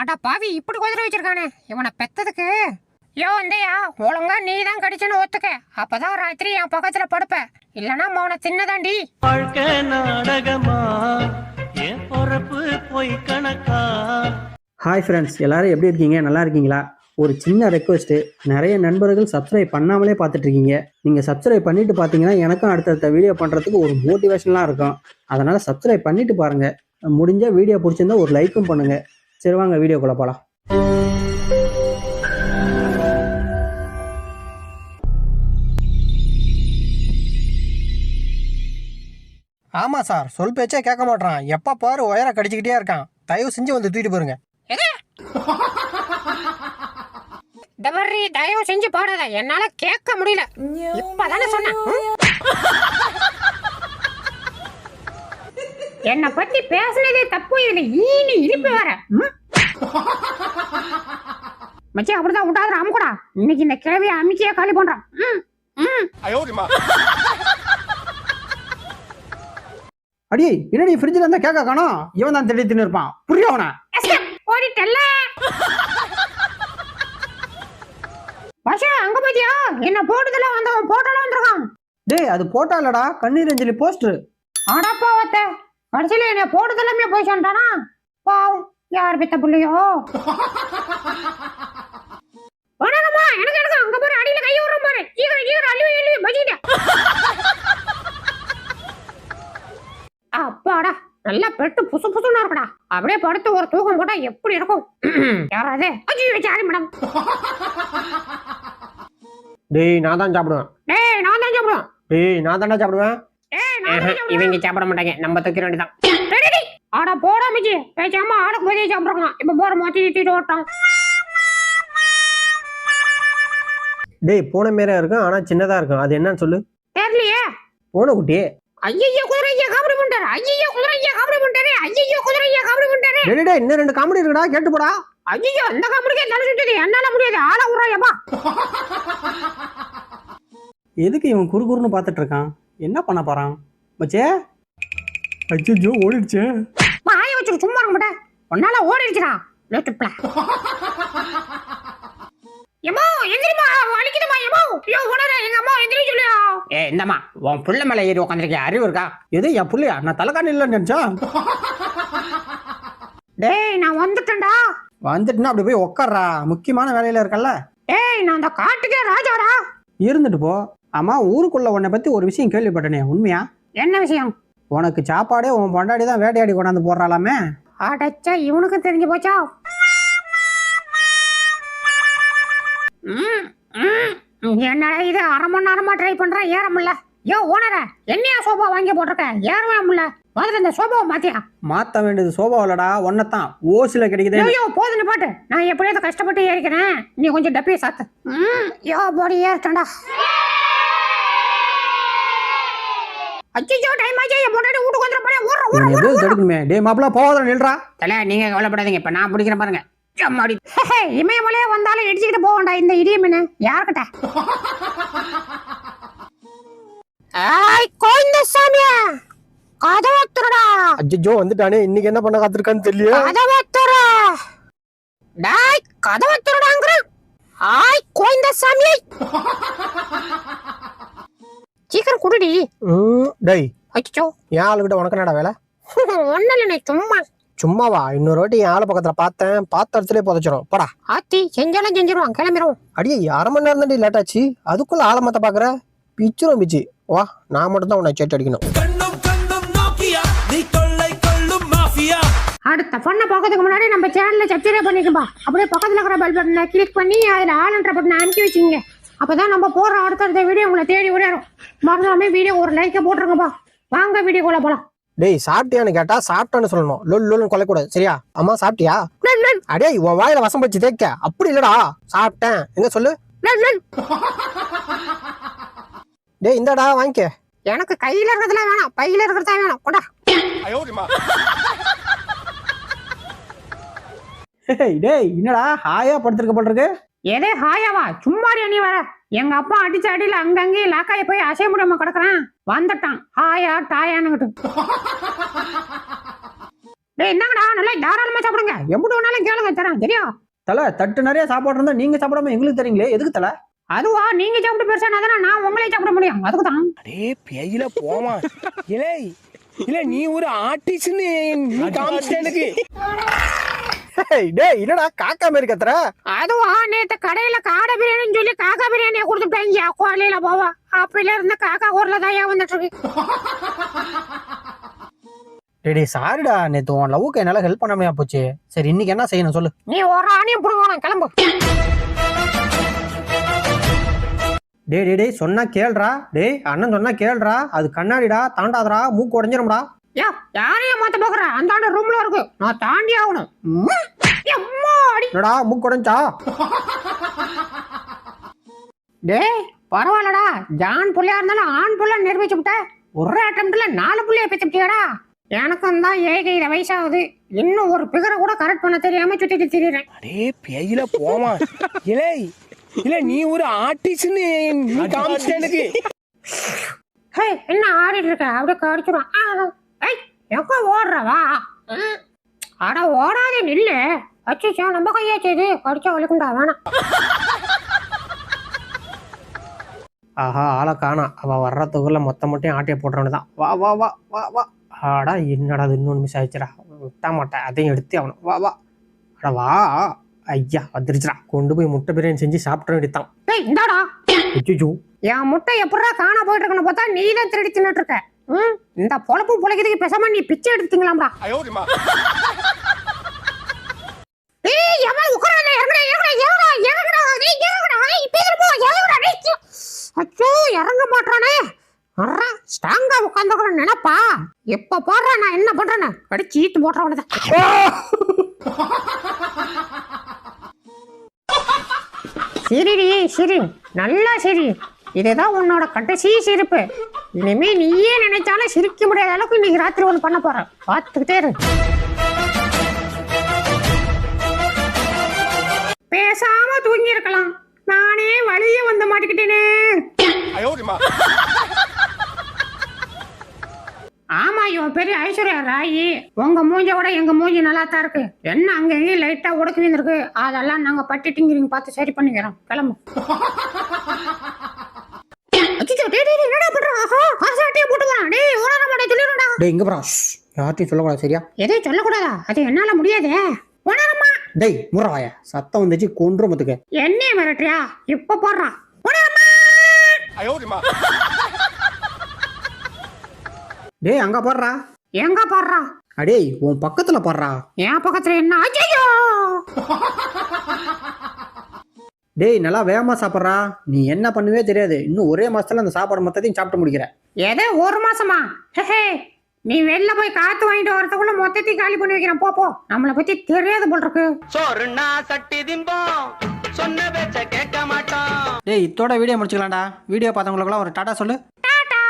அடா பாவி இப்படி குதிரை வச்சிருக்கானே. இவனை பெத்ததுக்கு. யோ வந்தையா ஒழுங்கா நீ தான் கடிச்சுன்னு ஒத்துக்க. அப்பதான் ராத்திரி என் பக்கத்துல படுப்ப. இல்லனா மௌன சின்னதாண்டி வாழ்க்கை நாடகமா? என் பொறப்பு போய் கணக்கா? ஹாய் ஃப்ரெண்ட்ஸ் எல்லாரும் எப்படி இருக்கீங்க? நல்லா இருக்கீங்களா? ஒரு சின்ன ரெக்வெஸ்ட்டு நிறைய நண்பர்கள் சப்ஸ்கிரைப் பண்ணாமலே பார்த்துட்டு இருக்கீங்க நீங்கள் சப்ஸ்கிரைப் பண்ணிட்டு பார்த்தீங்கன்னா எனக்கும் அடுத்தடுத்த வீடியோ பண்ணுறதுக்கு ஒரு மோட்டிவேஷனலாக இருக்கும். அதனால் சப்ஸ்கிரைப் பண்ணிட்டு பாருங்கள் முடிஞ்ச வீடியோ பிடிச்சிருந்தா ஒரு லைக்கும் பண்ணுங்கள் சரி வாங்க வீடியோக்குள்ளே போகலாம் ஆமா சார் சொல் பேச்சே கேட்க மாட்டான் எப்ப பாரு ஒயரை கடிச்சுக்கிட்டே இருக்கான். தயவு செஞ்சு வந்து தூக்கிட்டு போருங்க தவறி தயவு செஞ்சு பாடாத. என்னால கேட்க முடியல. இப்பதானே சொன்னேன் ம்? என்னை பத்தி பேசுனதே தப்பு. இதுல ஈனி இழுப்பு வர மச்சி அப்படிதான் விட்டாத அமுக்கூடா. இன்னைக்கு இந்த கிழவிய அமிக்கியே காலி பண்றான். அடி என்னடி ஃப்ரிட்ஜில் இருந்தால் கேட்க காணோம்? இவன் தான் திடீர் தின்னு இருப்பான். புரிய அவனை ஓடிட்டல்ல பாஷா அங்க பாத்தியா? என்ன போட்டதுல வந்தவன் போட்டோல வந்திருக்கான். டேய் அது போட்டா இல்லடா. கண்ணீர் அஞ்சலி போஸ்டர். அடப்பா வத்த கடைசியில என்ன போட்டதெல்லாமே போய் சொன்னானா பாவம். யார் பெத்த புள்ளையோ? வணக்கம்மா. எனக்கு எனக்கு அங்க பாரு அடியில கை விடுற பாரு. ஈகர ஈகர அள்ளி அள்ளி பஜிட அப்பாடா. நல்லா பெட்டு புசு புசுன்னு இருக்குடா. அப்படியே படுத்து ஒரு தூக்கம் போட்டா எப்படி இருக்கும்? யாராவது? அஜி வச்சு ஆரி மேடம் டேய் நான் தான் சாப்பிடுவேன். டேய் நான் தான் சாப்பிடுவேன். டேய் நான் தானே சாப்பிடுவேன். இவங்க சாப்பிட மாட்டாங்க. நம்ம தூக்கிற வேண்டியதான் டேய், டேய், டேய். ஆடா போடா மிச்சி. பேசாம ஆளுக்கு போதே சாப்பிடுறான் இப்ப போற மாத்தி திட்டிட்டு ஓட்டான் டேய் பூனை மேரா இருக்கும் ஆனா சின்னதா இருக்கும். அது என்னன்னு சொல்லு. தெரியலையே. பூனை குட்டி. ஐயோ குதிரை ஐயா காமெடி பண்ணிட்டாரு ஐயோ குதிரை ஐயா காமெடி பண்ணிட்டாரு ஐயோ குதிரை ஐயா காமெடி டேய் டேய் இன்னும் ரெண்டு காமெடி இருக்குடா. கேட்டு போடா. ஐயோ அந்த காமெடிக்கே தலை சுட்டுது என்னால முடியாது. ஆள விடுறாயப்பா எதுக்கு இவன் குறுகுறுன்னு பார்த்துட்டு இருக்கான்? என்ன பண்ண போறான்? மச்சே. அச்சோ ஓடிடுச்சே. ஆய வச்சுட்டு சும்மா இருக்க மாட்டேன் உன்னால ஓடிடுச்சுடா. லேட்டுப்ல எம்மா எந்திரிமா வலிக்குதுமா எம்மா. ஐயோ உணர எங்க அம்மா எந்திரி சொல்லியா? ஏ இந்தம்மா. உன் புள்ள மேல ஏறி உட்காந்துருக்கேன் அறிவு இருக்கா? எது என் புள்ளையா? நான் தலைக்காணி இல்லைன்னு நினைச்சா? டேய் நான் வந்துட்டேன்டா. வந்துட்டுனா அப்படி போய் உட்கார்றா முக்கியமான வேலையில இருக்கல்ல. டேய் நான் அந்த காட்டுக்கே ராஜாடா. இருந்துட்டு போ. ஆமா ஊருக்குள்ள உன்னை பத்தி ஒரு விஷயம் கேள்விப்பட்டனே. உண்மையா? என்ன விஷயம்? உனக்கு சாப்பாடே உன் பொண்டாடி தான் வேட்டையாடி கொண்டாந்து போடுறாளாமே. அடச்சா இவனுக்கு தெரிஞ்சு போச்சா. என்னடா இது? அரை மணி நேரமா ட்ரை பண்றேன் ஏற முடியல யோ ஓனர என்னையா சோபா வாங்கி போட்டிருக்க? ஏறவே முடியல முதல்ல இந்த சோபாவை மாத்தியா? மாத்த வேண்டியது சோபா இல்லடா ஒன்னதான் ஓசில கிடைக்குது. ஐயோ போதுன்னு பாட்டு. நான் எப்படியாவது கஷ்டப்பட்டு ஏறிக்கிறேன். நீ கொஞ்சம் டப்பியை சாத்து. யோ போடி ஏறிட்டேன்டா அச்சோ டைம் ஆச்சு என் பொண்டாட்டி வீட்டுக்கு வந்துட போறேன் ஊற ஊற இவன் எப்படியாவது தடுக்கணுமே டே மாப்பிள போவாத நில்றா. தல நீங்க கவலைப்படாதீங்க. இப்ப நான் பிடிக்கிறேன் பாருங்க. அம்மாடி இமயமலையே வந்தாலும் இடிச்சுக்கிட்டு போக வேண்டாம் இந்த இடிய மீன் யாருக்கிட்ட ஆய் கோவிந்த சாமியா கதவை துறடா அஜ்ஜோ வந்துட்டானே. இன்னைக்கு என்ன பண்ண காத்திருக்கான்னு தெரியல கதவை துற டாய் கதவை துறடாங்கிற ஆய் கோவிந்த சாமி குடுடி. டேய். அச்சோ என் ஆளுகிட்ட உனக்கு என்னடா வேலை? ஒன்னும் இல்லை சும்மா. சும்மாவா? இன்னொரு வாட்டி என் ஆளு பக்கத்துல பார்த்தேன். பார்த்த இடத்துல புதைச்சிரும். போடா. ஆத்தி செஞ்சாலும் செஞ்சிருவான். கிளம்பிடுவோம் அடியே அரை மணி நேரம் தாண்டி லேட் ஆச்சு. அதுக்குள்ள ஆலமத்த பாக்குற? பிச்சிரும் பிச்சு. வா நான் மட்டும் தான் உன்னை சேட்டு அடிக்கணும். கண்ணும் கண்ணும் நோக்கியா? நீ கொள்ளை கொள்ளும் மாஃபியா? அடுத்த பொண்ணை பார்க்கறதுக்கு முன்னாடி நம்ம சேனல்ல சப்ஸ்கிரைப் பண்ணிக்கப்பா. அப்படியே பக்கத்துல இருக்கிற பெல் பட்டனை கிளிக் பண்ணி அதுல ஆளுன்ற பட்டனை அனுப்பி வச்சுங்க அப்பதான் நம்ம போடுற அடுத்தடுத்த வீடியோ உங்களை தேடி ஓடிடும் மறந்துடாம வீடியோ ஒரு லைக்கை போட்டுருங்கப்பா. வாங்க வீடியோக்குள்ள போலாம். டேய் சாப்பிட்டியான்னு கேட்டா சாப்பிட்டான்னு சொல்லணும். லொல் லொல்னு கொல்லக்கூடாது சரியா? அம்மா சாப்பிட்டியா? அடே உன் வாயில வசம் வச்சு தேய்க்க. அப்படி இல்லடா. சாப்பிட்டேன். எங்க சொல்லு? லல், லல். டேய் இந்தாடா வாங்கிக்க. எனக்கு கையில இருக்கிறதுலாம் வேணாம். பையில இருக்கிறதா வேணும். கொண்டா டேய் டேய் என்னடா? ஹாயா படுத்திருக்க போட்டிருக்கு எதே ஹாயாவா சும்மாடி நீ வர எங்க அப்பா அடிச்ச அடியில அங்கங்கேயே லாக்காய போய் அசைய முடியாம கிடக்குறான். வந்துட்டான். ஹாயா டாயான்னுகிட்டு டேய் என்னங்கடா? நல்லா தாராளமா சாப்பிடுங்க. எம்பிட்டு வேணாலும் கேளுங்க தரேன். சரியா தலை தட்டு நிறைய சாப்பாடு இருந்தா நீங்க சாப்பிடாம எங்களுக்கு தரீங்களே. எதுக்கு தலை? அதுவா நீங்க சாப்பிட்டு பெருசானா தானே நான் உங்களையும் சாப்பிட முடியும். அதுக்கு தான் அடே பேயில போமா. இலே இல்ல நீ ஒரு ஆர்டிஸ்ட்னு நீ காமிச்சிட்ட எனக்கு டேய் இல்லடா காக்கா மாதிரி கத்துற? அதுவா நேத்து கடையில காடை பிரியாணின்னு சொல்லி காக்கா பிரியாணியை கொடுத்துட்டாங்க கோலையில போவா. அப்பையில இருந்து காக்கா ஊர்ல தான் வந்துட்டு இருக்கு? டேய் டேய் சாரிடா நேத்து உன் லவ்வுக்கு என்னால ஹெல்ப் பண்ணாமையா போச்சு. சரி இன்னைக்கு என்ன செய்யணும் சொல்லு. நீ ஒரு ஆணியும் புடுங்கணும் கிளம்பு. டேய் டேய் டேய் சொன்னா கேளுடா டேய் அண்ணன் சொன்னா கேளுடா அது கண்ணாடிடா தாண்டாதடா மூக்கு உடஞ்சிரும்டா யா யாரையும் மாத்த பாக்குற? அந்த ஆண்டு ரூம்ல இருக்கு. நான் தாண்டி ஆகணும். என்னடா மூக்கு உடஞ்சா? டேய் பரவாயில்லடா. ஜான் புள்ளையா இருந்தாலும் ஆண் புள்ள நிரூபிச்சு விட்ட ஒரு அட்டம்ல நாலு புள்ளைய பெற்றுட்டியாடா எனக்கும் தான் ஏகையில வயசாகுது. இன்னும் ஒரு பிகரை கூட கரெக்ட் பண்ண தெரியாம சுத்திட்டு திரியிறேன். அடே பேயில போமா. இலே இல்ல நீ ஒரு ஆர்டிஸ்ட்னு எனக்கு. ஹே என்ன ஆடிட்டு இருக்க? அப்படியே கடிச்சிடும் எங்க ஓடுறவா. அட ஓடாதே நில்லு. அச்சோ நம்ம கையாச்சு கடிச்சா வலிக்குண்டா வேணாம் ஆஹா ஆளை காணா. அவ வர்றதுக்குள்ள மொத்த மட்டும் ஆட்டிய போடுறவனு தான் வா வா வா வா வா. ஆடா என்னடா அது இன்னொன்று மிஸ் ஆயிடுச்சுடா. விட்ட மாட்டேன். அதையும் எடுத்து அவனும். வா வா. அட வா. ஐயா வந்துருச்சுடா. கொண்டு போய் முட்டை பிரியாணி செஞ்சு சாப்பிட வேண்டியதான் டேய் இந்தாடா. என் முட்டை எப்படா காணா போயிட்டு இருக்குன்னு பார்த்தா நீ தான் திருடி தின்னுட்டு இருக்க. இந்த பொழப்பு பொழைக்கிறதுக்கு பேசாம நீ பிச்சை எடுத்தீங்களாம்டா. அச்சோ இறங்க மாட்டானே. அறா ஸ்ட்ராங்கா உட்காந்துக்கிற நினைப்பா. எப்ப போடுறா நான் என்ன பண்றேன்னு? கடிச்சு ஈட்டு போடுறவனதான் சிரிடி சிரி. நல்லா சிரி. இதுதான் உன்னோட கடைசி சிரிப்பு. இனிமே நீயே நினைச்சாலும் சிரிக்க முடியாத அளவுக்கு இன்னைக்கு ராத்திரி ஒன்று பண்ண போற. பார்த்துக்கிட்டே இரு. பேசாம தூங்கி இருக்கலாம். நானே வழிய வந்து மாட்டிக்கிட்டேனே. ஆமா இவன் பெரிய ஐஸ்வர்யா ராயி. உங்க மூஞ்ச விட எங்க மூஞ்சி நல்லா தான் இருக்கு. என்ன அங்க எங்கேயும் லைட்டா உடக்கி விழுந்திருக்கு அதெல்லாம் நாங்க பட்டிட்டிங்கிறீங்க பார்த்து சரி பண்ணிக்கிறோம். கிளம்பு அச்சச்சோ, டேய், டேய், டேய், என்னடா பண்ற? ஆஹா, ஆசாட்டியே போட்டுக்கிறான். டேய், உணர மாட்டேன், சொல்லிடுடா. டேய் இங்க போறா யார்ட்டையும் சொல்லக்கூடாது சரியா? எதையும் சொல்லக்கூடாதா? அது என்னால முடியாதே. டேய் முறவாய சத்தம் வந்துச்சு கொன்று மத்துக்க என்னைய மிரட்டுறியா? இப்ப போடுறான் உணரமா டேய் அங்க போடுறா. எங்க போடுறா? அடேய் உன் பக்கத்துல போடுறா. என் பக்கத்துல என்ன? அச்சோ டேய் நல்லா வேகமா சாப்பிட்றா. நீ என்ன பண்ணுவே தெரியாது. இன்னும் ஒரே மாசத்துல அந்த சாப்பாடு மொத்தத்தையும் சாப்பிட்டு முடிக்கிற. எது ஒரு மாசமா? ஹே நீ வெளில போய் காத்து வாங்கிட்டு வரதுக்குள்ள மொத்தத்தையும் காலி பண்ணி வைக்கிறேன். போ போ. நம்மளை பத்தி தெரியாது போல் இருக்கு. சோறுனா சட்டி திம்போம் சொன்ன பேச்ச கேட்க மாட்டோம். டேய் இத்தோட வீடியோ முடிச்சுக்கலாம்டா. வீடியோ பார்த்தவங்களுக்குலாம் ஒரு டாடா சொல்லு. டாடா.